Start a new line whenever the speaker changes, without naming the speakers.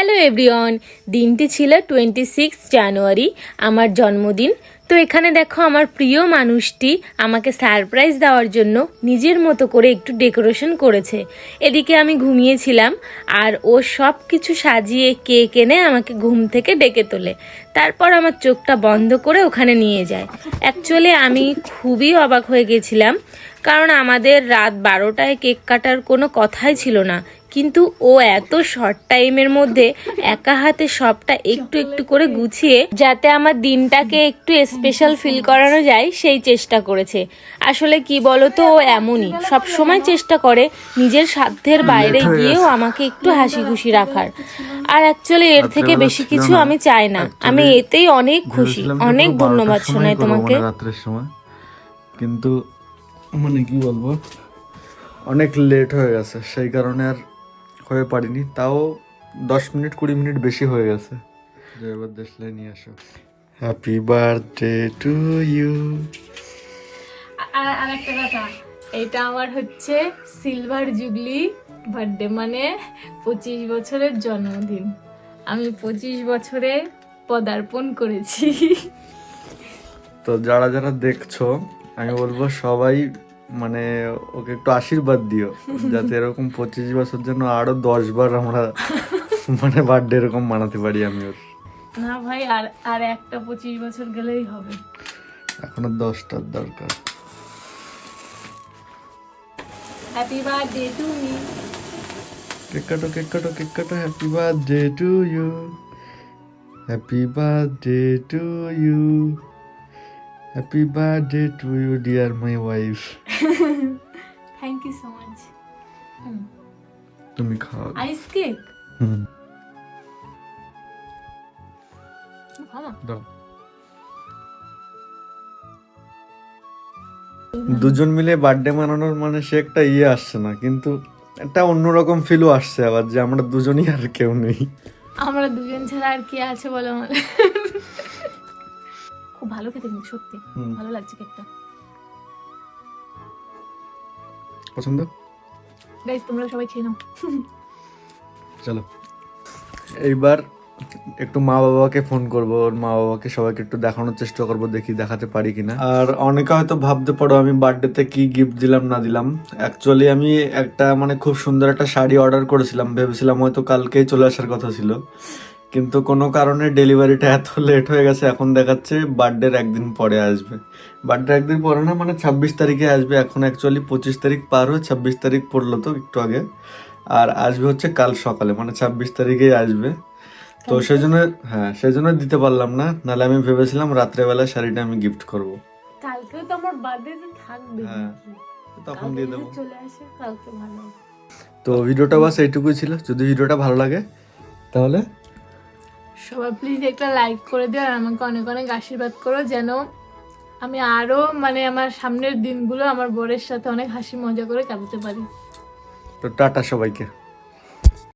Hello everyone, দিনটি ছিল twenty six January আমার জন্মদিন। তো এখানে দেখো আমার প্রিয় মানুষটি আমাকে সারপ্রাইজ দেওয়ার জন্য নিজের মতো করে একটু ডেকোরেশন করেছে। এদিকে আমি ঘুমিয়েছিলাম আর ও সব কিছু সাজিয়ে কেক এনে আমাকে ঘুম থেকে ডেকে তোলে। তারপর আমার চোখটা বন্ধ করে ওখানে নিয়ে যায়। অ্যাকচুয়ালি আমি খুবই অবাক হয়ে গেছিলাম কারণ আমাদের রাত বারোটায় কেক কাটার কোনো কথাই ছিল না। কিন্তু ও এত শর্ট টাইমের মধ্যে একা হাতে সবটা একটু একটু করে গুছিয়ে যাতে আমার দিনটাকে একটু স্পেশাল ফিল করানো যায় সেই চেষ্টা করেছে। আসলে কি বলতো ও এমনই। সব সময় চেষ্টা করে নিজের সাধ্যের বাইরে গিয়েও আমাকে একটু হাসি খুশি রাখার। আর অ্যাকচুয়ালি এর থেকে বেশি কিছু আমি চাই না। আমি এতেই অনেক খুশি। অনেক ধন্যবাদ
12টার
শোনাই তোমাকে।
রাত্রের সময়। কিন্তু মানে কি বলব? অনেক লেট হয়ে গেছে সেই কারণে আর হয়ে পারিনি। তাও দশ মিনিট কুড়ি মিনিট বেশি হয়ে গেছে। এবার দেশলে নিয়ে আসো। হ্যাপি বার্থডে টু ইউ
আর আরেকটা কথা এটা আমার হচ্ছে সিলভার জুবলি বার্থডে মানে পঁচিশ বছরের জন্মদিন। আমি পঁচিশ বছরে পদার্পণ করেছি।
তো যারা যারা দেখছ আমি বলব সবাই মানে ওকে একটু আশীর্বাদ দিও যাতে এরকম পঁচিশ বছর জন্য আরও দশ বার আমরা মানে বার্থডে এরকম মানাতে পারি আমি ওর।
না ভাই আর আর একটা পঁচিশ বছর গেলেই হবে।
এখনও দশটার দরকার।
Happy birthday to me
cake কাটো কেক কাটো কেক কাটো happy birthday to you happy birthday to you happy birthday to you dear my wife
thank you so much
তুমি খাও।
আইস কেক
হুম। দাও। দুজন মিলে বার্থডে মানানোর মানে সে একটা ইয়ে আসছে না কিন্তু একটা অন্যরকম ফিলও আসছে আবার যে আমরা দুজনই আর কেউ নেই।
আমরা দুজন ছাড়া আর কে আছে বলো আমার ভালো খেতে কিন্তু সত্যি। ভালো লাগছে কেকটা।
পছন্দ?
গাইস তোমরা সবাই খেয়ে নাও।
চলো। এইবার একটু মা বাবাকে ফোন করব ওর মা বাবাকে সবাইকে একটু দেখানোর চেষ্টা করব দেখি দেখাতে পারি কিনা। আর অনেকে হয়তো ভাবতে পারো আমি বার্থডেতে কি গিফট দিলাম না দিলাম। অ্যাকচুয়ালি আমি একটা মানে খুব সুন্দর একটা শাড়ি অর্ডার করেছিলাম ভেবেছিলাম হয়তো কালকেই চলে আসার কথা ছিল। কিন্তু কোনো কারণে ডেলিভারিটা এত লেট হয়ে গেছে এখন দেখাচ্ছে বার্থডের একদিন পরে আসবে। বার্থডে একদিন পরে না মানে ছাব্বিশ তারিখে আসবে এখন অ্যাকচুয়ালি পঁচিশ তারিখ পার হয়ে ছাব্বিশ তারিখ পড়ল তো একটু আগে। আর আসবে হচ্ছে কাল সকালে মানে ছাব্বিশ তারিখেই আসবে। তো সেই জন্য হ্যাঁ সেই জন্য দিতে পারলাম না নাহলে আমি ভেবেছিলাম রাত্রেবেলা শাড়িটা আমি গিফট করব।
কালকেও তো আমার বার্থডে থাকবে
হ্যাঁ, তখন দিয়ে দেবো।
চলে আসে কালকে ভালো
তো ভিডিওটা বাস এইটুকুই ছিল যদি ভিডিওটা ভালো লাগে তাহলে
সবাই প্লিজ একটা লাইক করে দিও আর আমাকে অনেক অনেক আশীর্বাদ করো যেন আমি আরও মানে আমার সামনের দিনগুলো আমার বরের সাথে অনেক হাসি মজা করে কাটাতে পারি।
তো টাটা সবাইকে।